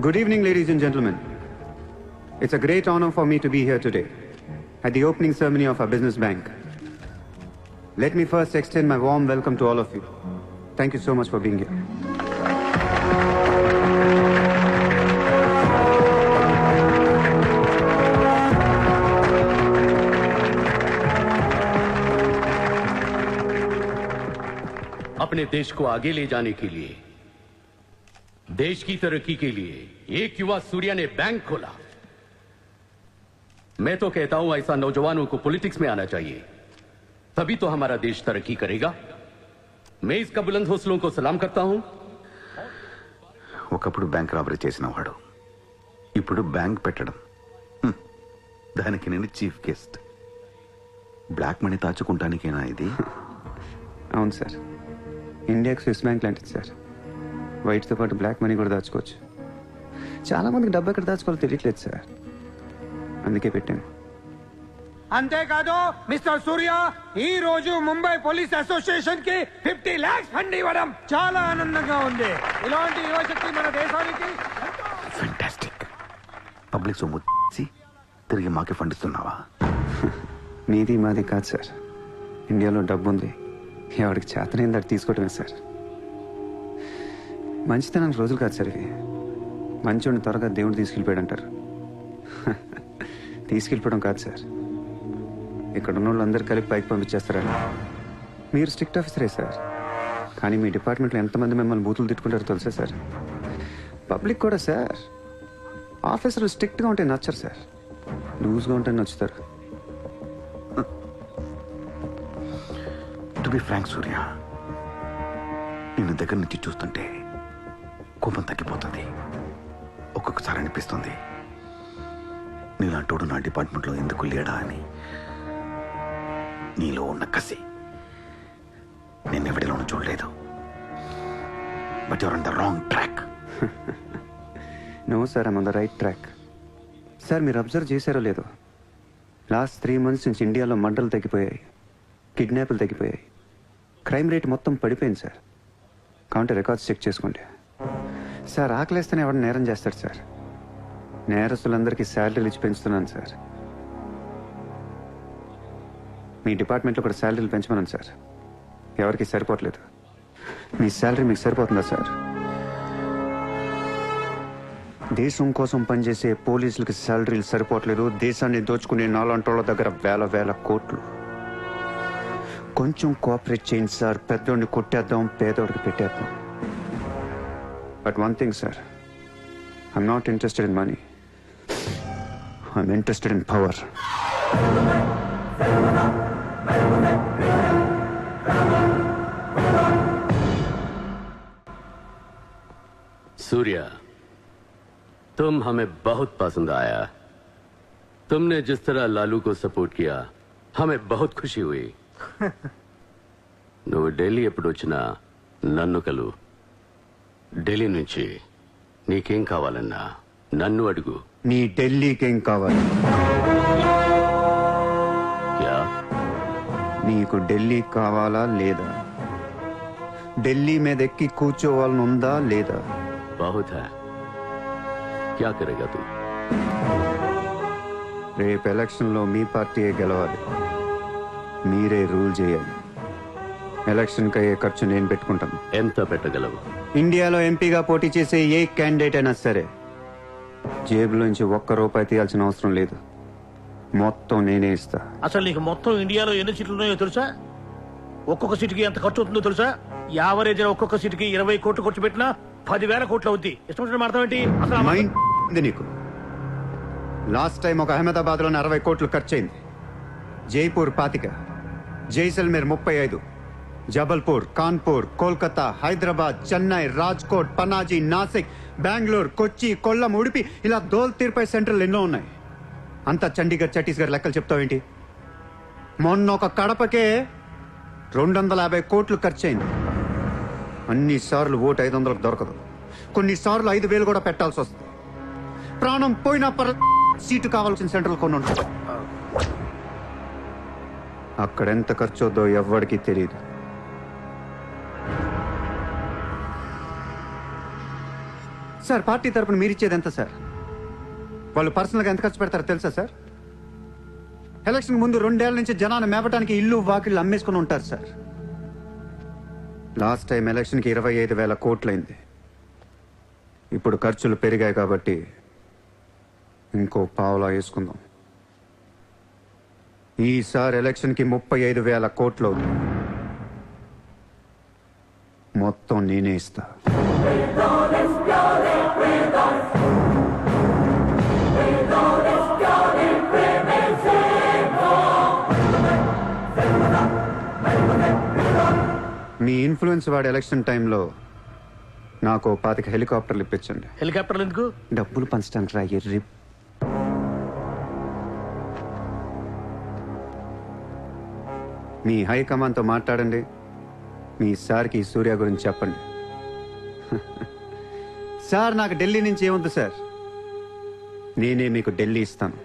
Good evening, ladies and gentlemen. It's a great honor for me to be here today at the opening ceremony of our business bank. Let me first extend my warm welcome to all of you. Thank you so much for being here. अपने देश को आगे ले जाने के लिए देश की तरक्की के लिए एक युवा सूर्या ने बैंक खोला मैं तो कहता हूं ऐसा नौजवानों को पॉलिटिक्स में आना चाहिए तभी तो हमारा देश तरक्की करेगा मैं इसका बुलंद हौसलों को सलाम करता हूं ఒకప్పుడు బ్యాంక్ రాబరీ చేసిన వాడు ఇప్పుడు బ్యాంక్ పెట్టడం హ్మ్. దానికి నేను చీఫ్ గెస్ట్ బ్లాక్ మనీ దాచుకుంటానికేనా ఇది అవును సార్ ఇండియాకి స్విస్ బ్యాంక్ లాంటిది సార్ వైట్తో పాటు బ్లాక్ మనీ కూడా దాచుకోవచ్చు. చాలా మందికి డబ్బు ఎక్కడ దాచుకోవాలో తెలియట్లేదు సార్. అందుకే పెట్టాను. అంతేకాదు మిస్టర్ సూర్య ఈ రోజు ముంబై పోలీస్ అసోసియేషన్కి ఫిఫ్టీ లాక్స్ ఫండ్ ఇవ్వడం చాలా ఆనందంగా ఉంది. ఇలాంటి యువశక్తి మన దేశానికి ఫెంటాస్టిక్ పబ్లిక్ సొమ్ము తిరిగి మాకే ఫండ్ ఇస్తున్నావా? మీది మాది కాదు సార్. ఇండియాలో డబ్బు ఉంది ఎవరికి చేతనైంది అది తీసుకోవటమే సార్. మంచితనానికి రోజులు కాదు సార్ ఇవి మంచోడిని త్వరగా దేవుడు తీసుకెళ్ళిపోయాడు అంటారు తీసుకెళ్ళిపోవడం కాదు సార్. ఇక్కడ ఉన్న వాళ్ళందరూ కలిపి పైకి పంపించేస్తారని మీరు స్ట్రిక్ట్ ఆఫీసరే సార్. కానీ మీ డిపార్ట్మెంట్లో ఎంతమంది మిమ్మల్ని బూతులు తిట్టుకుంటారో తెలుసా సార్? పబ్లిక్ కూడా సార్. ఆఫీసర్లు స్ట్రిక్ట్గా ఉంటే నచ్చరు సార్. లూజ్గా ఉంటే నచ్చుతారు. టు బి ఫ్రాంక్ సూర్య నిన్ను దగ్గర నుంచి చూస్తుంటే కోపం తగ్గిపోతుంది. ఒక్కొక్కసారి అనిపిస్తుంది. నీలాంటోడు నా డిపార్ట్మెంట్లో ఎందుకు లేడా అని. నీలో ఉన్న కసి. నేను ఎవరిలోనూ చూడలేదు. But your on the wrong track no sir I'm on the right track sir మీరు అబ్జర్వ్ చేశారో లేదో. లాస్ట్ త్రీ మంత్స్ నుంచి ఇండియాలో మంటలు తగ్గిపోయాయి. కిడ్నాపులు తగ్గిపోయాయి. క్రైమ్ రేట్ మొత్తం పడిపోయింది సార్ కౌంటర్ రికార్డ్స్ చెక్ చేసుకోండి సార్ ఆకలేస్తేనే ఎవడు నేరం చేస్తాడు సార్. నేరస్తులందరికీ శాలరీలు ఇచ్చి పెంచుతున్నాను సార్. మీ డిపార్ట్మెంట్లో కూడా శాలరీలు పెంచమన్నాను సార్. ఎవరికి సరిపోవట్లేదు. మీ శాలరీ మీకు సరిపోతుందా సార్? దేశం కోసం పనిచేసే పోలీసులకి శాలరీలు సరిపోవట్లేదు. దేశాన్ని దోచుకునే నాలంటోళ్ళ దగ్గర వేల వేల కోట్లు. కొంచెం కోఆపరేట్ చేయండి సార్. పెద్దోడిని కొట్టేద్దాం పేదోడికి పెట్టేద్దాం. but one thing sir I'm not interested in money I'm interested in power Surya तुम हमें बहुत पसंद आया तुमने जिस तरह लालू को सपोर्ट किया हमें बहुत खुशी हुई నువ్వు ఢిల్లీ ఎప్పుడు వచ్చినా నన్ను కలు ఢిల్లీ నుంచి నీకేం కావాలన్నా నన్ను అడుగు. నీ ఢిల్లీకేం కావాలి? యా. నీకు ఢిల్లీ కావాలా లేదా? ఢిల్లీ మీద ఎక్కి కూర్చోవాలని ఉందా లేదా బహుత రేపు ఎలక్షన్లో మీ పార్టీయే గెలవాలి. మీరే రూల్ చేయాలి. ఎలక్షన్కి అయ్యే ఖర్చు నేను పెట్టుకుంటాను. ఎంత పెట్టగలవు? ఇండియాలో ఎంపీగా పోటీ చేసే ఏ క్యాండిడేట్ అయినా సరే జేబులోంచి ఒక్క రూపాయి తీయాల్సిన అవసరం లేదు. మొత్తం నేనే ఇస్తా. అసలు నీకు మొత్తం ఇండియాలో ఎన్ని సీట్లు ఉన్నాయో తెలుసా? ఒక్కొక్క సీటుకి ఎంత ఖర్చు అవుతుందో తెలుసా? యావరేజ్ ఒక్కొక్క సీటుకి ఇరవై కోట్లు ఖర్చు పెట్టినా పదివేల కోట్లు అవుద్ది. ఇష్టం ఏంటి? అసలు మైండ్ ఉంది నీకు. లాస్ట్ టైం ఒక అహ్మదాబాద్లోనే అరవై కోట్లు ఖర్చయింది జైపూర్ పాతిక జైసల్మేర్ ముప్పై ఐదు. జబల్పూర్ కాన్పూర్ కోల్కతా హైదరాబాద్ చెన్నై రాజ్కోట్ పనాజీ నాసిక్ బెంగళూరు కొచ్చి కొల్లం ఉడిపి ఇలా దోల్ తీర్పై సెంటర్లు ఎన్నో ఉన్నాయి. అంతా చండీగఢ్ ఛత్తీస్గఢ్ లెక్కలు చెప్తావేంటి? మొన్న ఒక కడపకే రెండు వందల యాభై కోట్లు ఖర్చయింది. అన్నిసార్లు ఓటు ఐదు వందలకు దొరకదు కొన్నిసార్లు ఐదు వేలు కూడా పెట్టాల్సి వస్తుంది. ప్రాణం పోయినా పర్ సీటు కావాల్సిన సెంటర్లు కొన్ని ఉంటాయి. అక్కడ ఎంత ఖర్చు అవుద్దో ఎవ్వడికి తెలియదు సార్ పార్టీ తరపున మీరు ఇచ్చేది ఎంత సార్? వాళ్ళు పర్సనల్గా ఎంత ఖర్చు పెడతారో తెలుసా సార్? ఎలక్షన్ ముందు రెండేళ్ళ నుంచి జనాన్ని మేపటానికి ఇల్లు వాకిళ్ళు అమ్మేసుకుని ఉంటారు సార్. లాస్ట్ టైం ఎలక్షన్కి ఇరవై ఐదు వేల కోట్లయింది ఇప్పుడు ఖర్చులు పెరిగాయి కాబట్టి ఇంకో పావులా వేసుకుందాం. ఈసారి ఎలక్షన్కి ముప్పై ఐదు వేల కోట్లు మొత్తం నేనే ఇస్తా. మీ ఇన్ఫ్లుయెన్స్ వాడి ఎలక్షన్ టైంలో నాకు పాతిక హెలికాప్టర్లు ఇప్పించండి. హెలికాప్టర్లు ఎందుకు? డబ్బులు పంచడానికి రా ఎర్రి. మీ హైకమాండ్తో మాట్లాడండి. మీ సార్కి సూర్య గురించి చెప్పండి. సార్ నాకు ఢిల్లీ నుంచి ఏముంది సార్? నేనే మీకు ఢిల్లీ ఇస్తాను.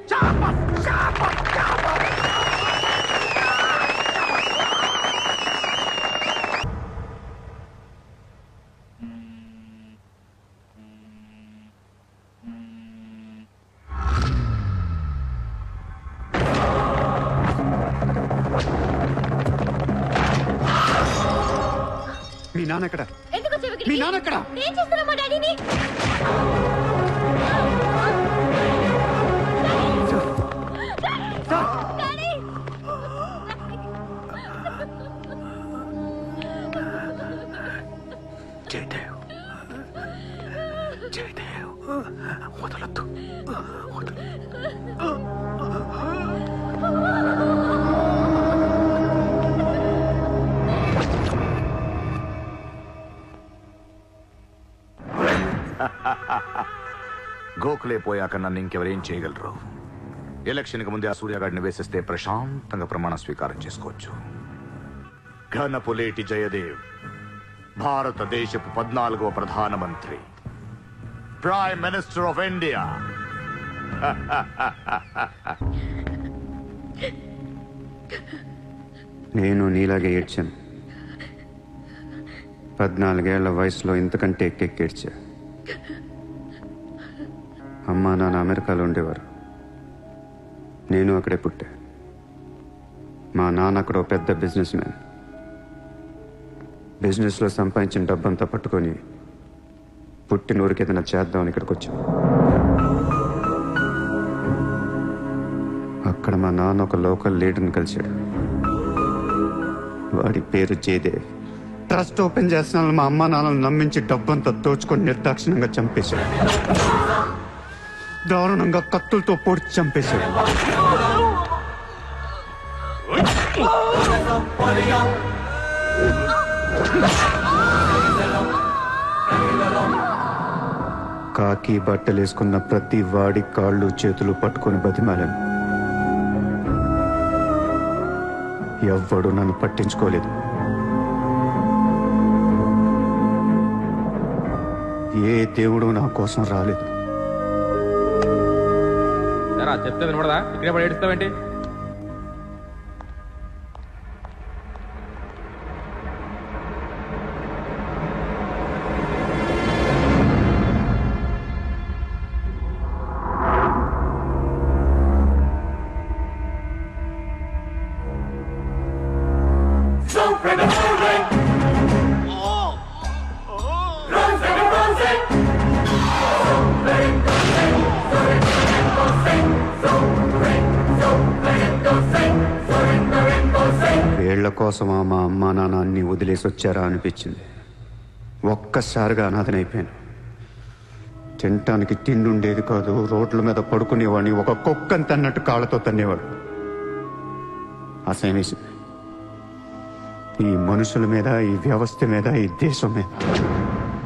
నాన్న ఎక్కడ ఎందుకు చెవికి? మీ నాన్న ఎక్కడ ఏం చేస్తున్నావు మా డాడీని? డాడీ! జయదేవ్. జయదేవ్. వదలొద్దు. పోయాక నన్ను ఇంకెవరేం చేయగలరు? ఎలక్షన్కి ముందే ఆ సూర్యగాడిని వేసేస్తే ప్రశాంతంగా ప్రమాణ స్వీకారం చేసుకోవచ్చు. ఘనపులేటి జయదేవ్ భారతదేశపు పద్నాలుగవ ప్రధానమంత్రి ప్రైమ్ మినిస్టర్ ఆఫ్ ఇండియా నేను నీలాగే ఏడ్చాను. పద్నాలుగేళ్ళ వయసులో ఇంతకంటే ఎక్కెక్కేడ్చా. అమ్మా నాన్న అమెరికాలో ఉండేవారు. నేను అక్కడే పుట్టా. మా నాన్న అక్కడ పెద్ద బిజినెస్ మ్యాన్. బిజినెస్లో సంపాదించిన డబ్బంతా పట్టుకొని పుట్టిన ఊరికేదైనా చేద్దామని ఇక్కడికి వచ్చాం అక్కడ మా నాన్న ఒక లోకల్ లీడర్ని కలిశాడు. వాడి పేరు జయదేవ్ ట్రస్ట్ ఓపెన్ చేస్తున్నాను మా అమ్మ నాన్నలు నమ్మించి డబ్బంతా దోచుకొని నిర్దాక్షిణంగా చంపేశాడు. దారుణంగా కత్తులతో పొడిచి చంపేశాడు. కాకి బట్టలేసుకున్న ప్రతి వాడి కాళ్ళు చేతులు పట్టుకొని బతిమాలను. ఎవ్వడు నన్ను పట్టించుకోలేదు. ఏ దేవుడు నా కోసం రాలేదు. చెప్తే వినపడదా? ఇక్కడే పడి ఏడుస్తావేంటి? వీళ్ళ కోసమా మా అమ్మా నాన్న అన్ని వదిలేసి వచ్చారా అనిపించింది. ఒక్కసారిగా అనాథనైపోయాను. తినటానికి తిండి ఉండేది కాదు రోడ్ల మీద పడుకునేవాడిని ఒక కుక్కని తన్నట్టు కాళ్ళతో తన్నేవాడు. అసహ్యం వేసింది. ఈ మనుషుల మీద ఈ వ్యవస్థ మీద ఈ దేశం మీద.